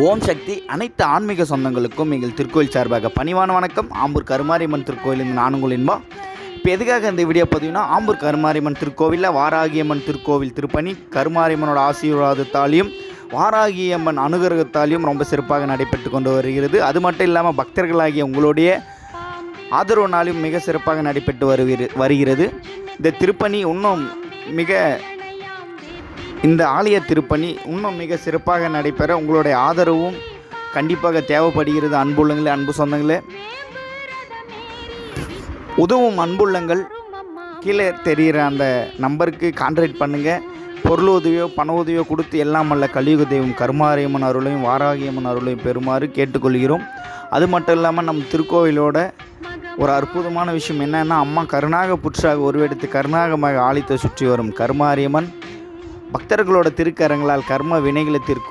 ஓம் சக்தி அனைத்து ஆன்மீக சொந்தங்களுக்கும் எங்கள் திருக்கோயில் சார்பாக பணிவான வணக்கம். ஆம்பூர் கருமாரியம்மன் திருக்கோயிலின் நானுங்கள் என்பா இப்போ எதுக்காக இந்த வீடியோ பார்த்தீங்கன்னா ஆம்பூர் கருமாரியம்மன் திருக்கோவிலில் வாராகியம்மன் திருக்கோவில் திருப்பணி கருமாரியம்மனோட ஆசீர்வாதத்தாலையும் வாராகியம்மன் அனுகிரகத்தாலையும் ரொம்ப சிறப்பாக நடைபெற்று கொண்டு வருகிறது. அது மட்டும் இல்லாமல் பக்தர்களாகிய உங்களுடைய ஆதரவுனாலும் மிக சிறப்பாக நடைபெற்று வருகிற வருகிறது. இந்த திருப்பணி இன்னும் மிக இந்த ஆலய திருப்பணி இன்னும் மிக சிறப்பாக நடைபெற உங்களுடைய ஆதரவும் கண்டிப்பாக தேவைப்படுகிறது. அன்புள்ளங்களே அன்பு சொந்தங்களே. உதவும் அன்புள்ளங்கள் கீழே தெரிகிற அந்த நம்பருக்கு கான்டாக்ட் பண்ணுங்கள் பொருள் உதவியோ பண உதவியோ கொடுத்து எல்லாம் அல்ல கலியுக தெய்வம் கருமாரியம்மன் அருளையும் வாராகியம்மன் அருளையும் பெறுமாறு கேட்டுக்கொள்கிறோம். அது மட்டும் இல்லாமல் நம் திருக்கோவிலோட ஒரு அற்புதமான விஷயம் என்னென்னா அம்மா கருணாக புற்றாக உருவெடுத்து கருணாகமாக ஆலித்தை சுற்றி வரும் கருமாரியம்மன். பக்தர்களோட திருக்கரங்களால் கர்ம வினைகளை தீர்க்கும்.